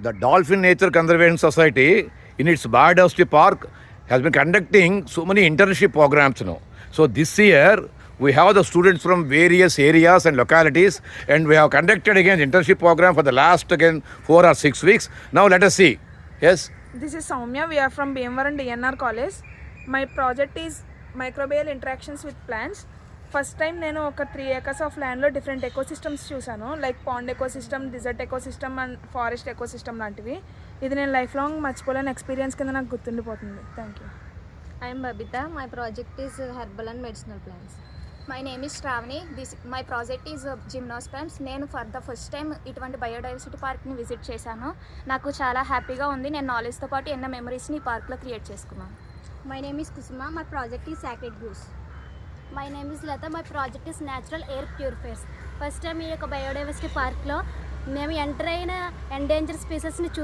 the Dolphin Nature Conservation Society in its biodiversity park has been conducting so many internship programs now. So this year we have the students from various areas and localities and we have conducted again internship program for the last again four or six weeks. Now let us see. Yes. This is Soumya. We are from Bhimavaram DNR College. My project is microbial interactions with plants. First time నేను ఒక three acres of ల్యాండ్లో different ecosystems చూశాను. Like pond ecosystem desert ecosystem and forest ecosystem లాంటివి. ఇది నేను life long మర్చిపోలేని experience కింద నాకు గుర్తుండిపోతుంది. Thank you Babita. My project is uh, herbal and medicinal plants. My name is Sravani this my project is gymnosperms నేను for the first time ఇటువంటి biodiversity పార్క్ని విజిట్ చేశాను. నాకు చాలా హ్యాపీగా ఉంది. నేను నాలెడ్జ్తో పాటు ఎన్నో మెమరీస్ని ఈ పార్క్లో క్రియేట్ చేసుకున్నాను. My name is Kusuma. My project is Sacred Goose. My name is Latha my project is natural air purifiers first time ఈ యొక్క బయోడైవర్సిటీ పార్క్లో మేము ఎంటర్ అయిన ఎండేంజర్ స్పీసెస్ని చూ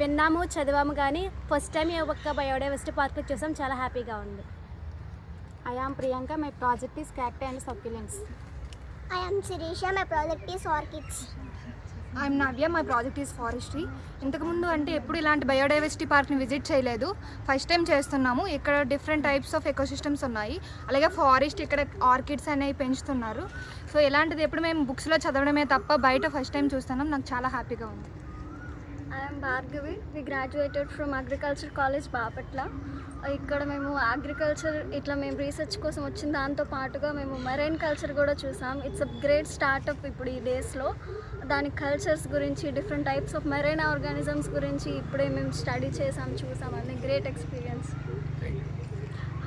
విన్నాము చదివాము కానీ ఫస్ట్ టైం ఈ యొక్క బయోడైవర్సిటీ పార్క్లో చూసాం. చాలా హ్యాపీగా ఉంది. I am Priyanka my project is cacti and succulents I am Sirisha my project is orchids I'm Navya my project is forestry ఇంతకుముందు అంటే ఎప్పుడు ఇలాంటి బయోడైవర్సిటీ పార్క్ని విజిట్ చేయలేదు. ఫస్ట్ టైం చేస్తున్నాము. ఇక్కడ డిఫరెంట్ టైప్స్ ఆఫ్ ఎకోసిస్టమ్స్ ఉన్నాయి. అలాగే ఫారెస్ట్ ఇక్కడ ఆర్కిడ్స్ అనేవి పెంచుతున్నారు. సో ఇలాంటిది ఎప్పుడు మేము బుక్స్లో చదవడమే తప్ప బయట ఫస్ట్ టైం చూస్తున్నాం. నాకు చాలా హ్యాపీగా ఉంది. I I'm Bhargavi we graduated from agriculture college Bapatla ఇక్కడ మేము అగ్రికల్చర్ ఇట్లా మేము రీసెర్చ్ కోసం వచ్చిన దాంతో పాటుగా మేము మెరైన్ కల్చర్ కూడా చూసాం. ఇట్స్ అ గ్రేట్ స్టార్ట్అప్ ఇప్పుడు ఈ డేస్లో దాని కల్చర్స్ గురించి different types of marine organisms గురించి ఇప్పుడే మేము స్టడీ చేసాం చూసాం. అనే great experience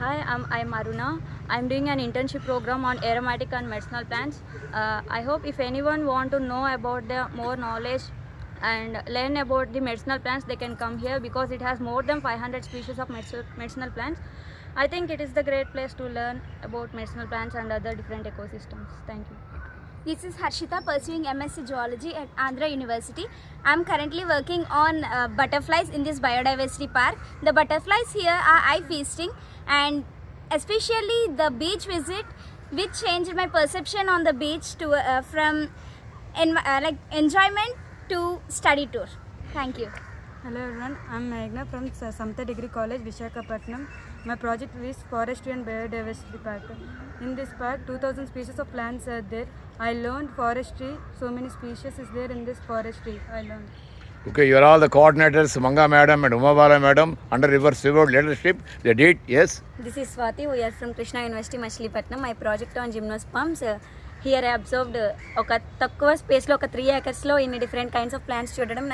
hi I'm I'm Aruna I'm doing an internship program on aromatic and medicinal plants I hope if anyone want to know about the more knowledge and learn about the medicinal plants, they can come here because it has more than 500 species of medicinal plants. I think it is the great place to learn about medicinal plants and other different ecosystems. Thank you. This is Harshita pursuing MSc Zoology at Andhra University. I'm currently working on uh, butterflies in this biodiversity park. The butterflies here are eye feasting and especially the beach visit which changed my perception on the beach to uh, from en- uh, like enjoyment to study tour. Thank you. Hello everyone, I am Meghna from Samta Degree College, Vishakhapatnam. My project is Forestry and Biodiversity Park. In this park, 2000 species of plants are there. I learned forestry, so many species is there in this forestry. I learned. Okay, you are all the coordinators, Manga Madam and Umabala Madam under River Silver leadership. They did, yes. This is Swati. We are from Krishna University, Machilipatnam. My project on gymnosperms. Uh, here observed ఒక తక్కువ స్పేస్లో ఒక three ఏకర్స్లో ఇన్ని different kinds of plants చూడడం